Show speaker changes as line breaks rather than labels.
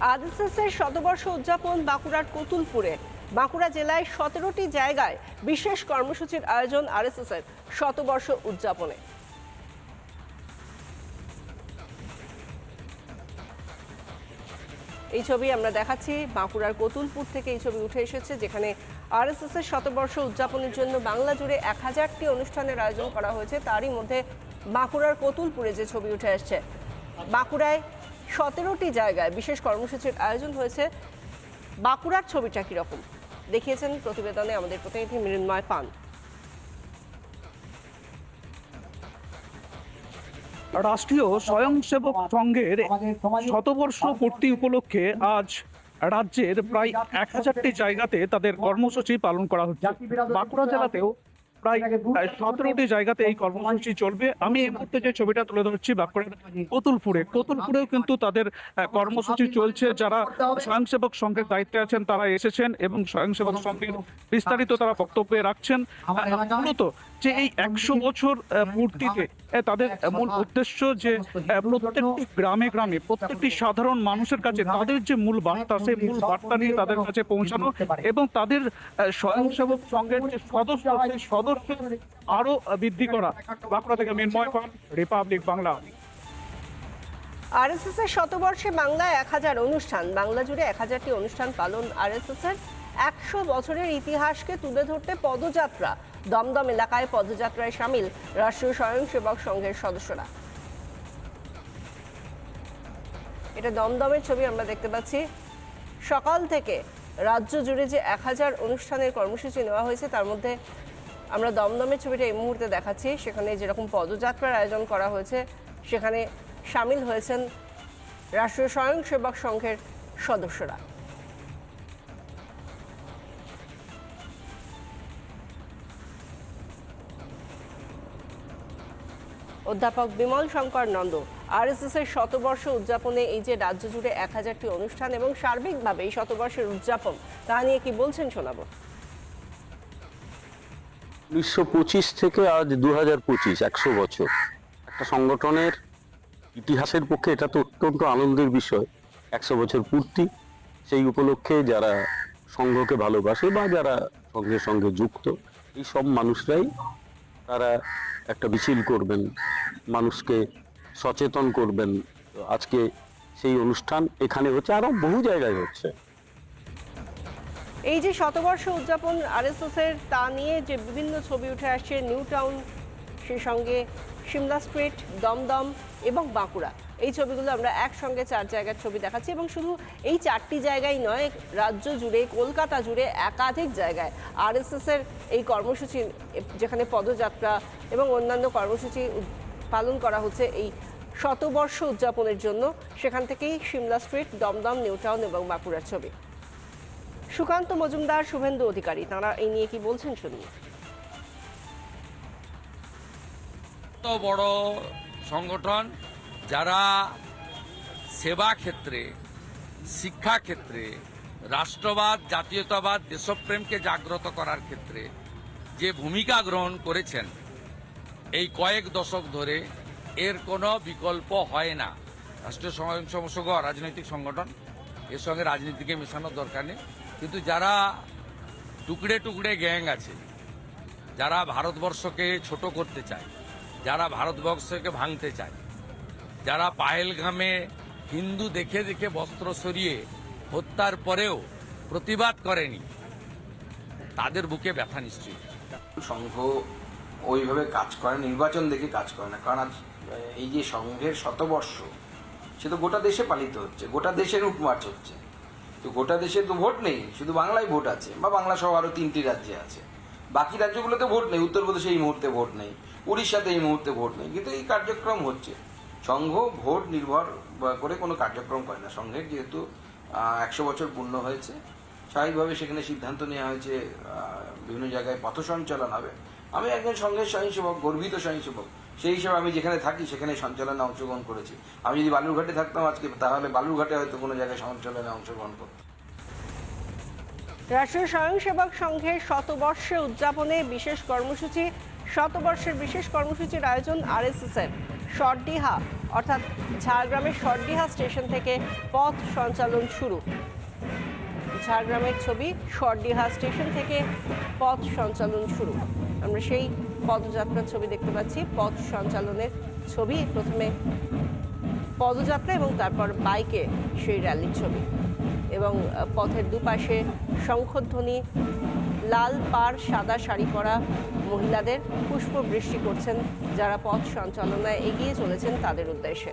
RSS এর শতবর্ষ উদযাপন বাঁকুড়ার কতুলপুরে। বাঁকুড়া জেলায় সতেরোটি জায়গায় বিশেষ কর্মসূচির আয়োজন আরএসএস এর শতবর্ষ উদযাপনে। এই ছবি আমরা দেখাচ্ছি, বাঁকুড়ার কতুলপুর থেকে এই ছবি উঠে এসেছে, যেখানে আরএসএস এর শতবর্ষ উদযাপনের জন্য বাংলা জুড়ে এক হাজারটি অনুষ্ঠানের আয়োজন করা হয়েছে। তারই মধ্যে বাঁকুড়ার কতুলপুরে যে ছবি উঠে আসছে, বাঁকুড়ায় সতেরোটি জায়গায় বিশেষ কর্মসূচির আয়োজন হয়েছে। বাঁকুড়ার ছবিটা কীরকম? দেখিয়েছেন প্রতিবেদনে আমাদের প্রতিনিধি মৃন্ময় পান।
রাষ্ট্রীয় স্বয়ংসেবক সংঘের শতবর্ষ পূর্তি উপলক্ষে আজ রাজ্যের প্রায় এক হাজারটি জায়গাতে তাদের কর্মসূচি পালন করা হচ্ছে। বাঁকুড়া জেলাতেও প্রায় সতেরোটি জায়গাতে এই কর্মসূচি চলবে। আমি এই মুহূর্তে যে ছবিটা তুলে ধরছি বাঁকুড়ার কতুলপুরে কতুলপুরেও কিন্তু তাদের কর্মসূচি চলছে। যারা স্বয়ংসেবক সংঘের দায়িত্বে আছেন তারা এসেছেন এবং স্বয়ংসেবক সংঘের বিস্তারিত তারা বক্তব্যে রাখছেন। মূলত যে এই একশো বছর পূর্তিতে আহ, তাদের মূল উদ্দেশ্য যে প্রত্যেকটি গ্রামে গ্রামে প্রত্যেকটি সাধারণ মানুষের কাছে তাদের যে মূল বার্তা সেই মূল বার্তা নিয়ে তাদের কাছে পৌঁছানো এবং তাদের স্বয়ংসেবক সংঘের যে সদস্য সেই সদস্য আরও আহ, বৃদ্ধি করা। বাঁকুড়া থেকে মিনময় পান রিপাবলিক বাংলা।
আরএসএস এর শতবর্ষে বাংলায় এক হাজার অনুষ্ঠান। বাংলা জুড়ে এক হাজারটি অনুষ্ঠান পালন আরএসএস এর একশো বছরের ইতিহাসকে তুলে ধরতে পদযাত্রা। দমদম এলাকায় পদযাত্রায় সামিল রাষ্ট্রীয় স্বয়ংসেবক সংঘের সদস্যরা। এটা দমদমের ছবি আমরা দেখতে পাচ্ছি। সকাল থেকে রাজ্য জুড়ে যে এক হাজার অনুষ্ঠানের কর্মসূচি নেওয়া হয়েছে তার মধ্যে আমরা দমদমের ছবিটা এই মুহূর্তে দেখাচ্ছি। সেখানে যেরকম পদযাত্রার আয়োজন করা হয়েছে, সেখানে সামিল হয়েছেন রাষ্ট্রীয় স্বয়ংসেবক সংঘের সদস্যরা। অধ্যাপক বিমল শঙ্কর নন্দ আরএসএস এর শতবর্ষ উদযাপনে এই যে রাজ্য জুড়ে এক হাজারটি অনুষ্ঠান এবং সার্বিকভাবে এই শতবর্ষের উদযাপন, তা নিয়ে কি বলছেন শোনাবো?
উনিশশো পঁচিশ থেকে আজ দু হাজার পঁচিশ, একশো বছর। একটা সংগঠনের ইতিহাসের পক্ষে এটা তো অত্যন্ত আনন্দের বিষয়। একশো বছর পূর্তি, সেই উপলক্ষে যারা সংঘকে ভালোবাসে বা যারা সংঘের সঙ্গে যুক্ত, এই সব মানুষরাই তারা একটা মিছিল করবেন, মানুষকে সচেতন করবেন। আজকে সেই অনুষ্ঠান এখানে হচ্ছে আরও বহু জায়গায় হচ্ছে।
এই যে শতবর্ষ উদযাপন আরএসএস এর তা নিয়ে যে বিভিন্ন ছবি উঠে আসছে, নিউ টাউন, সেই সঙ্গে সিমলা স্ট্রিট, দমদম এবং বাঁকুড়া। এই ছবিগুলো আমরা একসঙ্গে চার জায়গার ছবি দেখাচ্ছি এবং শুধু এই চারটি জায়গায় নয়, রাজ্য জুড়ে, কলকাতা জুড়ে একাধিক জায়গায় আরএসএস এর এই কর্মসূচি যেখানে পদযাত্রা এবং অন্যান্য কর্মসূচি পালন করা হচ্ছে এই শতবর্ষ উদযাপনের জন্য, সেখান থেকেই সিমলা স্ট্রিট, দমদম নিউটাউন এবং বাঁকুড়ার ছবি। সুকান্ত মজুমদার, শুভেন্দু অধিকারী, তারা এই নিয়ে কি বলছেন
এত বড় সংগঠন যারা সেবা ক্ষেত্রে, শিক্ষা ক্ষেত্রে, রাষ্ট্রবাদ, জাতীয়তাবাদ, দেশপ্রেমকে জাগ্রত করার ক্ষেত্রে যে ভূমিকা গ্রহণ করেছেন, এই কয়েক দশক ধরে এর কোনো বিকল্প হয় না। রাষ্ট্রীয় স্বয়ংসেবক রাজনৈতিক সংগঠন, এর সঙ্গে রাজনীতিকে মেশানোর দরকার নেই। কিন্তু যারা টুকরে টুকরে গ্যাং আছে, যারা ভারতবর্ষকে ছোট করতে চায়, যারা ভারতবর্ষকে ভাঙতে চায়, যারা পাহেলগামে হিন্দু দেখে দেখে বস্ত্র সরিয়ে হত্যার পরেও প্রতিবাদ করেনি, তাদের বুকে ব্যথা নিশ্চয়ই।
সংঘ ওইভাবে কাজ করে নির্বাচন দেখে কাজ করে না, কারণ এই যে সংঘের শতবর্ষ, সে তো গোটা দেশে পালিত হচ্ছে, গোটা দেশের উপমার্চ হচ্ছে। তো গোটা দেশে তো ভোট নেই, শুধু বাংলায় ভোট আছে বা বাংলা সহ আরও তিনটি রাজ্যে আছে। বাকি রাজ্যগুলোতে ভোট নেই, উত্তরপ্রদেশে এই মুহূর্তে ভোট নেই, উড়িষ্যাতে এই মুহূর্তে ভোট নেই, কিন্তু এই কার্যক্রম হচ্ছে। সংঘ ভোট নির্ভর করে কোনো কার্যক্রম করে না। সংঘের যেহেতু একশো বছর পূর্ণ হয়েছে, স্বাভাবিকভাবে সেখানে সিদ্ধান্ত নেওয়া হয়েছে বিভিন্ন জায়গায় পথ সঞ্চালন হবে। আমি একজন সংঘের স্বয়ংসেবক, গর্বিত স্বয়ংসেবক। সেই হিসেবে আমি যেখানে থাকি, সেখানে সঞ্চালনে অংশগ্রহণ করেছি। আমি যদি বালুরঘাটে থাকতাম আজকে, তাহলে বালুরঘাটে হয়তো কোনো জায়গায় সঞ্চালনে অংশগ্রহণ করতাম।
রাষ্ট্রীয় স্বয়ংসেবক সংঘের শতবর্ষে উদযাপনে বিশেষ কর্মসূচি, শতবর্ষের বিশেষ কর্মসূচির আয়োজন আরএসএস এর শর্টডিহা অর্থাৎ ঝাড়গ্রামের শর্টডিহা স্টেশন থেকে পথ সঞ্চালন শুরু। ঝাড়গ্রামের ছবি শর্টডিহা স্টেশন থেকে পথ সঞ্চালন শুরু। আমরা সেই পদযাত্রার ছবি দেখতে পাচ্ছি। পথ সঞ্চালনের ছবি। প্রথমে পদযাত্রা এবং তারপর বাইকে সেই র্যালির ছবি। এবং পথের দুপাশে শঙ্খধ্বনি, লাল পাড়, সাদা শাড়ি পরা মহিলাদের পুষ্প বৃষ্টি করছেন যারা পথ সঞ্চালনায় এগিয়ে চলেছেন তাদের উদ্দেশ্যে।